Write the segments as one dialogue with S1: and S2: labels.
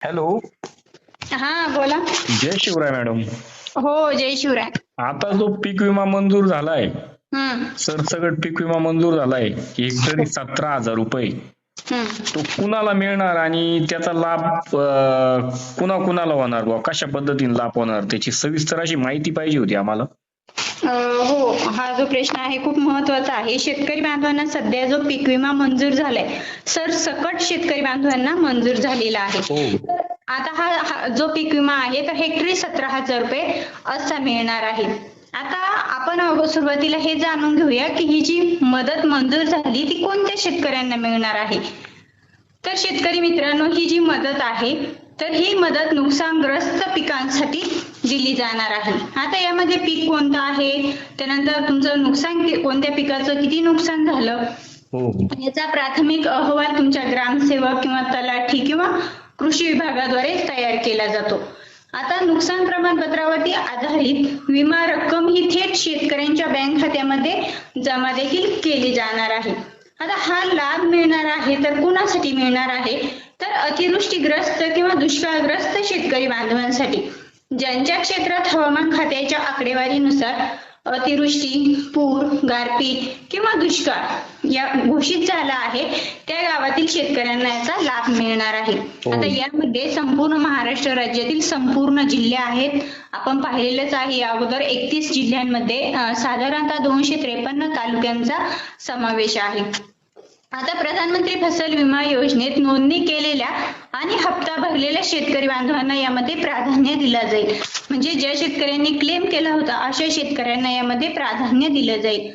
S1: Hello.
S2: हा बोला.
S1: जय शिवराय मॅडम.
S2: हो जय शिवराय.
S1: आता जो पीक विमा मंजूर झालाय
S2: हम्म.
S1: सरसकट पीक विमा मंजूर झालाय हेक्टरी सतरा हजार रुपये. तो कुणाला मिळणार आणि त्याचा लाभ कुणा कुणाला होणार बुवा कशा पद्धतीने लाभ होणार? त्याची सविस्तर अशी माहिती पाहिजे होती आम्हाला.
S2: हो हा जो प्रश्न आहे खूप महत्त्वाचा आहे. शेतकरी बांधवांना सध्या जो पीक विमा मंजूर झालाय सर सकट शेतकरी बांधवांना मंजूर झालेला आहे.
S1: हो.
S2: तर आता हा जो पीक विमा आहे तर हेक्टरी सतरा हजार रुपये असा मिळणार आहे. आता आपण सुरुवातीला हे जाणून घेऊया की ही जी मदत मंजूर झाली ती कोणत्या शेतकऱ्यांना मिळणार आहे? तर शेतकरी मित्रांनो ही जी मदत आहे तर ही मदत नुकसानग्रस्त पिकांसाठी दिली जाणार आहे. आता यामध्ये पीक कोणतं आहे? त्यानंतर तुमचं नुकसान कोणत्या पिकाचं किती नुकसान झालं?
S1: हो.
S2: याचा प्राथमिक अहवाल तुमच्या ग्रामसेवक किंवा तलाठी किंवा कृषी विभागाद्वारे तयार केला जातो. आता नुकसान प्रमाणपत्रावरती आधारित विमा रक्कम ही थेट शेतकऱ्यांच्या बँक खात्यामध्ये जमा देखील केली जाणार आहे. आता हा लाभ मिळणार आहे तर कुणासाठी मिळणार आहे? तर अतिवृष्टीग्रस्त किंवा दुष्काळग्रस्त शेतकरी बांधवांसाठी ज्यांच्या क्षेत्रात हवामान खात्याच्या आकडेवारीनुसार अतिवृष्टी पूर गारपीट किंवा दुष्काळ या घोषित झाला आहे त्या गावातील शेतकऱ्यांना याचा लाभ मिळणार आहे.
S1: हो.
S2: आता यामध्ये संपूर्ण महाराष्ट्र राज्यातील संपूर्ण जिल्हे आहेत. आपण पाहिलेलंच आहे या अगोदर एकतीस जिल्ह्यांमध्ये साधारणतः दोनशे त्रेपन्न तालुक्यांचा समावेश आहे. आता प्रधानमंत्री फसल विमा योजनेत नोंदणी केलेल्या आणि हप्ता भरलेल्या शेतकरी बांधवांना यामध्ये प्राधान्य दिला जाईल. म्हणजे ज्या शेतकऱ्यांनी क्लेम केला होता अशा शेतकऱ्यांना यामध्ये प्राधान्य दिलं जाईल.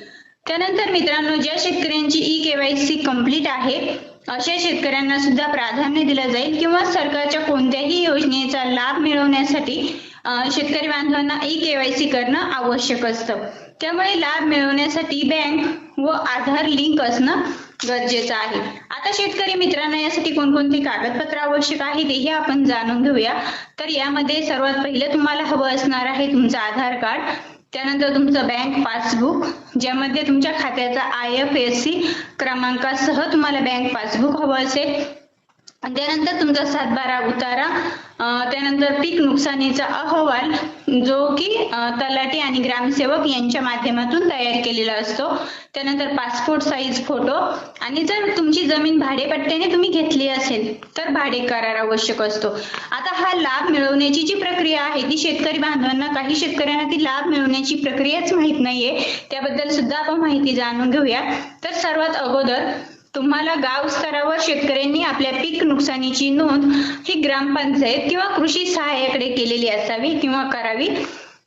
S2: त्यानंतर मित्रांनो ज्या शेतकऱ्यांची ई केवायसी कंप्लीट आहे अशा शेतकऱ्यांना सुद्धा प्राधान्य दिलं जाईल किंवा सरकारच्या कोणत्याही योजनेचा लाभ मिळवण्यासाठी शेतकरी बांधवांना ई केवायसी करणं आवश्यक असतं. त्यामुळे लाभ मिळवण्यासाठी बँक व आधार लिंक असणं गरजेचं आहे. आता शेतकरी मित्रांना यासाठी कोणकोणती कागदपत्र आवश्यक आहे तेही आपण जाणून घेऊया. तर यामध्ये सर्वात पहिलं तुम्हाला हवं असणार आहे तुमचं आधार कार्ड त्यानंतर तुमचं बँक पासबुक ज्यामध्ये तुमच्या खात्याचा आय एफ एस सी क्रमांकासह तुम्हाला बँक पासबुक हवं असेल. त्यानंतर तुमचा सातबारा उतारा. त्यानंतर पीक नुकसानीचा अहवाल जो की तलाठी आणि ग्रामसेवक यांच्या माध्यमातून तयार केलेला असतो. त्यानंतर पासपोर्ट साईज फोटो आणि जर तुमची जमीन भाडेपट्ट्याने तुम्ही घेतली असेल तर भाडे करार आवश्यक असतो. आता हा लाभ मिळवण्याची जी प्रक्रिया आहे ती शेतकरी बांधवांना काही शेतकऱ्यांना ती लाभ मिळवण्याची प्रक्रियाच माहीत नाहीये. त्याबद्दल सुद्धा आपण माहिती जाणून घेऊया. तर सर्वात अगोदर तुम्हाला गाव स्तरावर शेतकऱ्यांनी आपल्या पीक नुकसानीची नोंद ही ग्रामपंचायत किंवा कृषी सहाय्याकडे केलेली असावी किंवा करावी.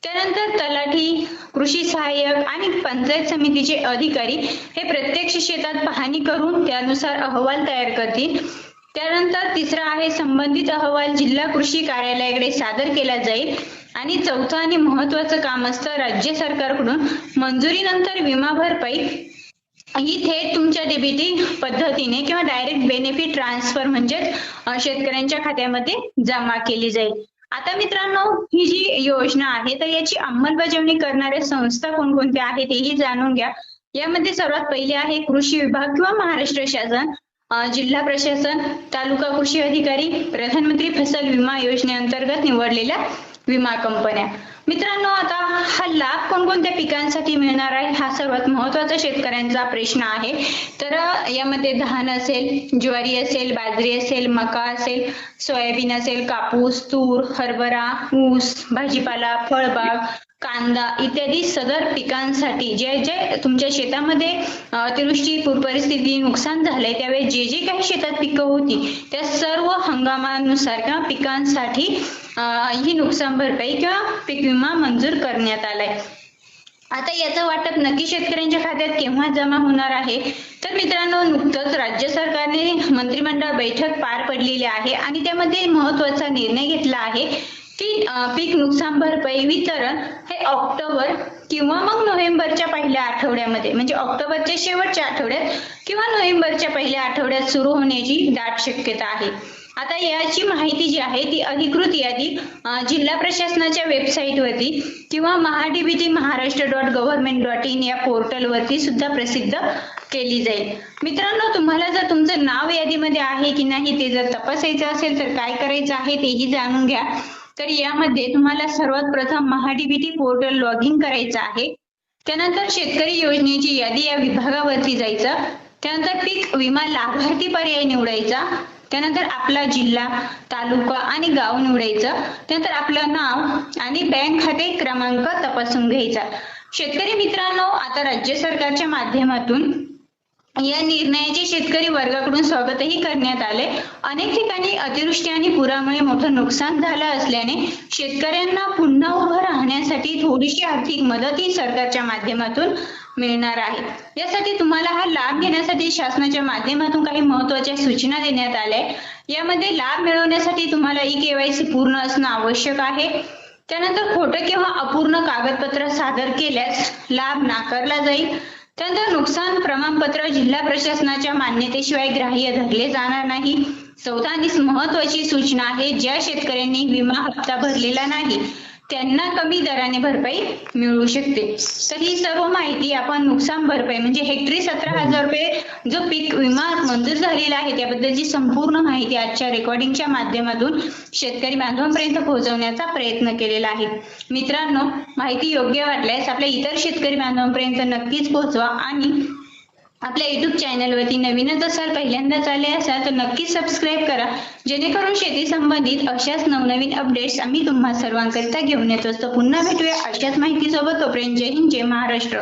S2: त्यानंतर तलाठी कृषी सहाय्यक आणि पंचायत समितीचे अधिकारी हे प्रत्यक्ष शेतात पाहणी करून त्यानुसार अहवाल तयार करतील. त्यानंतर तिसरा आहे संबंधित अहवाल जिल्हा कृषी कार्यालयाकडे सादर केला जाईल आणि चौथं आणि महत्वाचं काम असतं राज्य सरकारकडून मंजुरीनंतर विमा भरपाई ही थेट तुमच्या डेबिटिंग पद्धतीने किंवा डायरेक्ट बेनिफिट ट्रान्सफर म्हणजे शेतकऱ्यांच्या खात्यामध्ये जमा केली जाईल. आता मित्रांनो ही जी योजना आहे तर याची अंमलबजावणी करणाऱ्या संस्था कोणकोणत्या आहेत हेही जाणून घ्या. यामध्ये सर्वात पहिले आहे कृषी विभाग किंवा महाराष्ट्र शासन जिल्हा प्रशासन तालुका कृषी अधिकारी प्रधानमंत्री फसल विमा योजनेअंतर्गत निवडलेल्या विमा कंपन्या. मित्रांनो आता हा लाभ कोणकोणत्या पिकांसाठी मिळणार आहे हा सर्वात महत्त्वाचा शेतकऱ्यांचा प्रश्न आहे. तर यामध्ये धान असेल ज्वारी असेल बाजरी असेल मका असेल सोयाबीन असेल कापूस तूर हरभरा ऊस भाजीपाला फळबाग कांदा इत्यादी सदर पिकांसाठी जे जे तुमच्या शेतामध्ये अतिवृष्टी परिस्थिती नुकसान झालंय त्यावेळी जे जे काही शेतात पिकं होती त्या सर्व हंगामानुसार किंवा पिकांसाठी ही नुकसान भरपाई किंवा पीक विमा मंजूर करण्यात आलाय. आता याचं वाटप नक्की शेतकऱ्यांच्या खात्यात केव्हा जमा होणार आहे? तर मित्रांनो नुकतंच राज्य सरकारने मंत्रिमंडळ बैठक पार पडलेली आहे आणि त्यामध्ये महत्त्वाचा निर्णय घेतला आहे. पीक नुकसान भरपाई वितरण हे ऑक्टोबर किंवा मग नोव्हेंबरच्या पहिल्या आठवड्यामध्ये म्हणजे ऑक्टोबरच्या शेवटच्या आठवड्यात किंवा नोव्हेंबरच्या पहिल्या आठवड्यात सुरू होण्याची दाट शक्यता आहे. आता याची माहिती जी आहे ती अधिकृत यादी जिल्हा प्रशासनाच्या वेबसाईटवरती किंवा MahaDBT Maharashtra dot government dot in या पोर्टलवरती सुद्धा प्रसिद्ध केली जाईल. मित्रांनो तुम्हाला जर तुमचं नाव यादीमध्ये आहे की नाही ते जर तपासायचं असेल तर काय करायचं आहे तेही जाणून घ्या. तर यामध्ये तुम्हाला सर्वात प्रथम महाडीबीटी पोर्टल लॉग इन करायचं आहे. त्यानंतर शेतकरी योजनेची यादी या विभागावरती जायचं. त्यानंतर पीक विमा लाभार्थी पर्याय निवडायचा. त्यानंतर आपला जिल्हा तालुका आणि गाव निवडायचं. त्यानंतर आपलं नाव आणि बँक खाते क्रमांक तपासून घ्यायचा. शेतकरी मित्रांनो आता राज्य सरकारच्या माध्यमातून या निर्णयाचे शेतकरी वर्गाकडून स्वागतही करण्यात आले. अनेक ठिकाणी अतिवृष्टी आणि पुरामुळे मोठं नुकसान झालं असल्याने शेतकऱ्यांना पुन्हा उभं राहण्यासाठी थोडीशी आर्थिक मदतही सरकारच्या माध्यमातून मिळणार आहे. यासाठी तुम्हाला हा लाभ घेण्यासाठी शासनाच्या माध्यमातून काही महत्त्वाच्या सूचना देण्यात आल्या यामध्ये लाभ मिळवण्यासाठी तुम्हाला ई केवायसी पूर्ण असणं आवश्यक आहे. त्यानंतर खोटं किंवा अपूर्ण कागदपत्र सादर केल्यास लाभ नाकारला जाईल. त्यानंतर नुकसान प्रमाणपत्र जिल्हा प्रशासनाच्या मान्यतेशिवाय ग्राह्य धरले जाणार नाही. चौथा महत्वाची सूचना आहे. ज्या शेतकऱ्यांनी विमा हप्ता भरलेला नाही. त्यांना कमी दराने भरपाई मिळू शकते. तर ही सर्व माहिती आपण नुकसान भरपाई म्हणजे हेक्टरी सतरा हजार रुपये जो पीक विमा मंजूर झालेला आहे त्याबद्दलची संपूर्ण माहिती आजच्या रेकॉर्डिंगच्या माध्यमातून शेतकरी बांधवांपर्यंत पोहोचवण्याचा प्रयत्न केलेला आहे. मित्रांनो माहिती योग्य वाटल्यास आपल्या इतर शेतकरी बांधवांपर्यंत नक्कीच पोहोचवा आणि आपल्या युट्यूब चॅनलवरती नवीनच असाल पहिल्यांदाच आले असाल तर नक्कीच सबस्क्राईब करा. जेणेकरून शेती संबंधित अशाच नवनवीन अपडेट्स आम्ही तुम्हा सर्वांकरिता घेऊन येत असतो. पुन्हा भेटूया अशाच माहितीसोबत. तोपर्यंत जय हिंद जय महाराष्ट्र.